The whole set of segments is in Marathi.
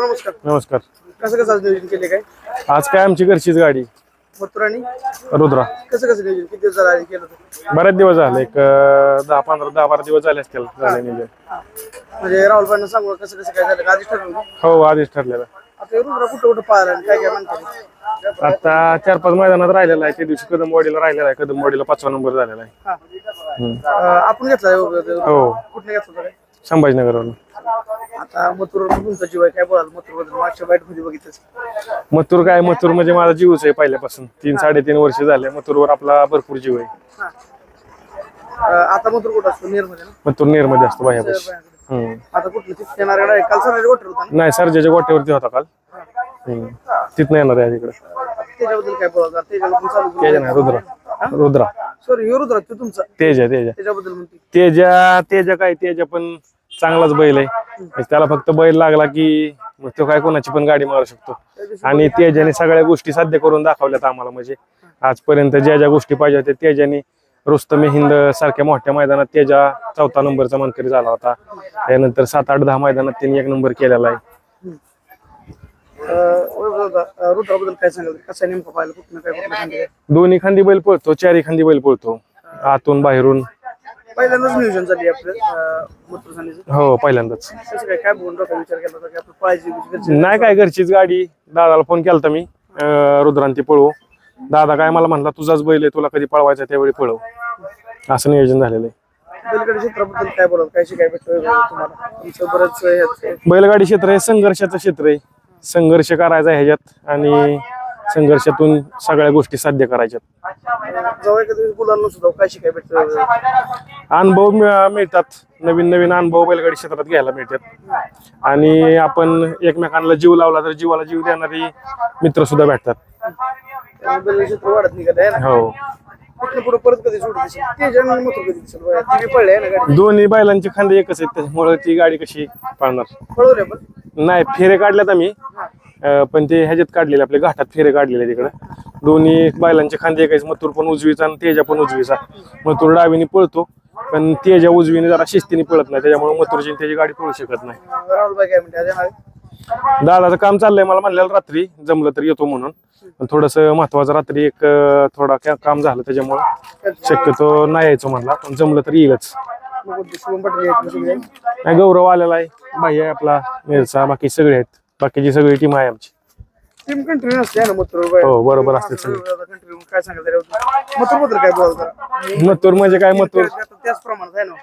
दादा नमस्कार. नमस्कार. कसं कसं आज नियोजन केले काय? आज काय आमची घरचीच गाडी. मथुर आणि रुद्रा. कसं कसं नियोजन? किती दिवस झालं केलं होतं? बरेच दिवस झाले. एक अं, दहा पंधरा दहा बारा दिवस झाले असतील झाले नियोजन. म्हणजे राहुल भाईंना सांगू कसं कसं काय झालं? का आधीच ठरवलं हो आधीच ठरलेलं. आता हे रुद्र कुठं कुठं पाहिलं आणि काय काय म्हणतात? आता चार पाच मैदानात राहिलेला आहे. त्या दिवशी कदमवाडीला राहिलेला आहे. कदमवाडीला पाचवा नंबर झालेला आहे. हा. हम्म. अं, आपण घेतला हो. कुठे घेतला होता संभाजीनगरवरून. आता मथुर तुमचा जीव आहे काय बोलाल? मागच्या मध्ये बघितलं मथुर काय? मथुर म्हणजे माझा जीवच आहे पहिल्यापासून. तीन साडेतीन वर्ष झाले मथुरवर आपला भरपूर जीव आहे. आता मथुर कुठं असतो? नेरमध्ये ना? मथुर नेरमध्ये असतो बाह्यापाशी. हम्म. आता कुठलं? तिथे येणार गाडी काल सर वॉटर होता ना? नाही सरजेच्या गोट्यावरती होता काल. हम्म. तिथनं येणार आहे तिकडे त्याच्याबद्दल काय बोलाल? त्याच्याबद्दल चालू तेज नाही रुद्रा. रुद्रा. सॉरी हे रुद्र तो तुमचा. तेज आहे तेज. आहे त्याच्याबद्दल म्हणते. तेजा तेजा काय? तेजा पण चांगलाच बैल आहे. म्हणजे त्याला फक्त बैल लागला की मग तो काय कोणाची पण गाडी मारू शकतो. आणि तेजाने सगळ्या गोष्टी साध्य करून दाखवल्यात आम्हाला. म्हणजे आजपर्यंत ज्या ज्या गोष्टी पाहिजे होत्या तेजाने रुस्तमे हिंद सारख्या मोठ्या मैदानात तेजा चौथा नंबरचा मानकरी झाला होता. त्यानंतर सात आठ दहा मैदानात त्यांनी एक नंबर केलेला आहे. रुद्राबद्दल काय सांगाल? कसं आहे नेमकं पाहिलं? कुठनं काय कुठलं खांदी? काय? दोन्ही खांदी बैल पळतो चारी खांदी बैल पळतो. आतून बाहेरून. पहिल्यांदाच नियोजन झाली आपलं हो पहिल्यांदाच. कसं काय काय बघून डोका विचार केला होता की आपलं पळायची गरज आहे. नाही काय घरचीच गाडी. दादाला फोन केला मी अं, रुद्रांती पळवू. दादा काय मला म्हणला तुझाच बैल आहे तुला कधी पळवायचा त्यावेळी पळव. असं नियोजन झालेलं आहे. बैलगाडी क्षेत्राबद्दल काय बोलाल? काय शिकाय भेटतं तुम्हाला? तुमचं बरंच ह्यात आहे. बैलगाडी क्षेत्र हे संघर्षाचं क्षेत्र आहे. संघर्ष करायचा आहे ह्याच्यात आणि संघर्षातून सगळ्या गोष्टी साध्य वेळेस मुलांना सुद्धा काय शिकाय भेटतं? अनुभव मिळ- मिळतात. नवीन नवीन अनुभव बैलगाडी क्षेत्रात घ्यायला मिळतात. आणि आपण एकमेकांना जीव लावला तर जीवाला जीव देणारी मित्र सुद्धा भेटतात. त्यामुळे बैलगाडी क्षेत्र वाढत निघत आहे ना? हो. कुठलं पुढे परत कधी सोडत दिसेल? ते जण मथुर कधी दिसेल? बघा. ती बी पडले आहे ना गाडी? दोन्ही बैलांचे खांदे एकच आहेत. त्यामुळे ती गाडी कशी पाळणार? पळवले पण. नाही फेरे काढल्यात आम्ही. पण ते ह्याच्यात काढलेले आपल्या घाटात फेरे काढलेले तिकडे दोन्ही बैलांचे खांदे एकाच मथुर पण उजवीचा आणि तेजा पण उजवीचा. मथुर डावीने पळतो पण तेजा उजवीने जरा शिस्तीने पळत नाही त्याच्यामुळे मथुरची त्याची गाडी पळू शकत नाही? दादाचं काम चाललंय मला म्हणलेलं रात्री जमलं तर येतो म्हणून. पण थोडस महत्वाचं रात्री एक थोडा काम झालं त्याच्यामुळं शक्यतो नाही यायचं म्हणला पण जमलं तर येईलच? नाही गौरव आलेला आहे भाई आहे आपला मिरचा बाकी सगळे आहेत. बाकीची सगळी टीम आहे आमची. टीम कंट्री ना मथुर हो, बरोबर असते सगळी. कंट्री काय मथुरबद्दल काय बोलाल मथुर म्हणजे काय मथुर? त्याच प्रमाणात आहे ना.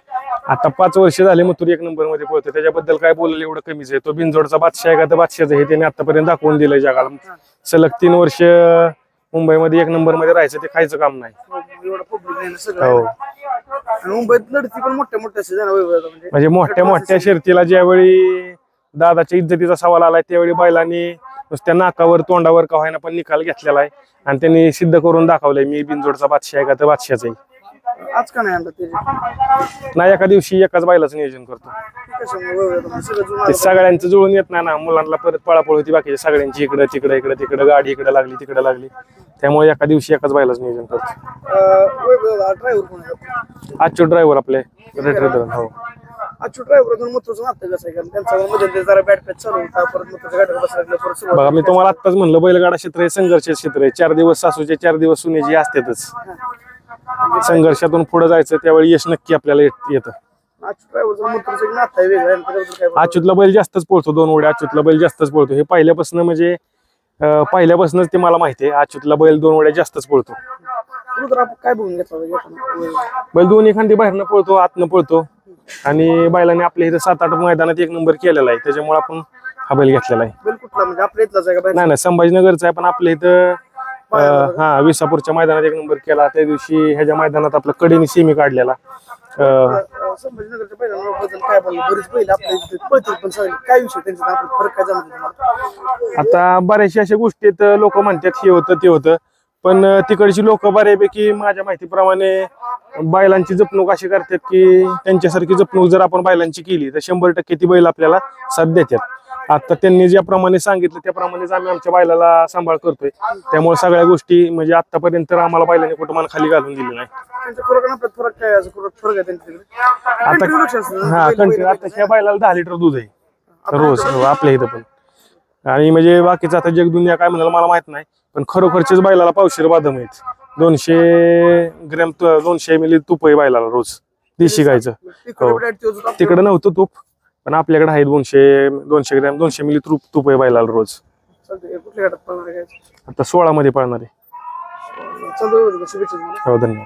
आता पाच वर्ष झाले मथुर एक नंबरमध्ये पोहतो त्याच्याबद्दल काय बोलायला एवढं कमीच आहे. तो बिनजोडचा बादशाह आहे का? तर बादशाहचं हे त्याने आतापर्यंत दाखवून दिलंय जगाला. सलग तीन वर्ष मुंबईमध्ये एक नंबरमध्ये राहायचं ते खायचं काम नाही. एवढं पब्लिक नाही ना सगळं. हो. आणि मुंबईत लढती पण मोठ्या मोठ्या असते म्हणजे. म्हणजे मोठ्या मोठ्या शर्तीला ज्यावेळी दादाच्या इज्जतीचा सवाल आलाय त्यावेळी बैलांनी नुसत्या नाकावर तोंडावर का होईना पण निकाल घेतलेला आहे. आणि त्यांनी सिद्ध करून दाखवलंय मी बिनजोडचा बादशाह आहे का तर बादशाहच आहे. आज का नाही आणलं नाही एका दिवशी एकाच बैलाचं नियोजन करतो. ते सगळ्यांचं जुळून येत नाही ना. मुलांना परत पळापळ होती बाकीच्या सगळ्यांची इकडे तिकडे इकडे तिकडे गाडी इकडे लागली तिकडे लागली. त्यामुळे एका दिवशी एकाच बैलाच नियोजन करतो. ड्रायव्हर कोण आहे? आजचे ड्रायव्हर आपले रेडर हो. आजच्या ड्रायव्हर मथुरचं नातं कसं आहे? कारण त्यांचा मध्ये ते जरा बॅट पॅच चालू होता परत मथुरच्या गाडीवर बसला लागलं, परत सुरुवात बघा मी तुम्हाला आत्ताच म्हणलं बैलगाडा क्षेत्र हे संघर्ष क्षेत्र आहे. चार दिवस सासूचे चार दिवस सुनेची असतातच. संघर्षातून पुढे जायचं त्यावेळी यश नक्की आपल्याला येत- येतं. आजच्या ड्रायव्हरचं मथुरचं एक नातं आहे वेगळं आहे. त्याच्याबद्दल काय बोलाल? अच्युतला बैल जास्तच पळतो दोन उड्या अच्युतला बैल जास्तच पळतो. हे पहिल्यापासून म्हणजे अं, पहिल्यापासूनच ते मला माहिती आहे. अच्युतला बैल दोन उड्या जास्तच पळतो. रुद्र आपण काय बघून घेतला होता घेताना? बैल दोन्ही खांदी बाहेरनं पळतो आतनं पळतो. आणि बैलाने आपल्या इथं सात आठ मैदानात एक नंबर केलेला आहे. त्याच्यामुळे आपण हा बैल घेतलेला आहे. बैल कुठला? म्हणजे आपल्या इथलाच आहे का बाहेर नाही नाही संभाजीनगरचा आहे पण आपल्या इथं अं, हा विसापूरच्या मैदानात एक नंबर केला. त्या दिवशी ह्याच्या मैदानात आपला कडीने सेमी काढलेला. अं, अं, संभाजीनगरच्या पहिल्या काय बोललं बरीच बैल आपल्या इथे पळतील पण सगळे काय विषय त्यांचा आपण फरक काय जाणवतो तुम्हाला? आता बऱ्याचशा अशा गोष्टीत लोक म्हणतात हे होतं ते होतं. पण तिकडची लोक बऱ्यापैकी माझ्या माहितीप्रमाणे बैलांची जपणूक अशी करतात की त्यांच्यासारखी जपणूक जर आपण बैलांची केली तर शंभर टक्के ती बैल आपल्याला साथ देतात. आता त्यांनी ज्याप्रमाणे सांगितलं त्याप्रमाणेच आम्ही आमच्या बैलाला सांभाळ करतोय. त्यामुळे सगळ्या गोष्टी म्हणजे आतापर्यंत तर आम्हाला बैलांनी कुठं मान खाली घालून दिली नाही. असतं. हा कंटिन्यू आता ह्या बैलाला दहा लिटर दूध आहे. रोज हो, आपल्या इथं पण. आणि म्हणजे बाकीचं आता जगदुनिया काय म्हणाल मला माहीत नाही पण खरोखरचेच बैलाला पावशेर बादम आहेत. दोनशे ग्रॅम दोनशे मिली तुप आहे बैलाला रोज देशी गायचं. तिकडे हो. तिकडे नव्हतं तूप पण आपल्याकडे आहे दोनशे दोनशे ग्रॅम दोनशे मिली तुप तुप आहे बैलाला रोज. आता सोळा मध्ये पाळणार आहे? हो धन्यवाद.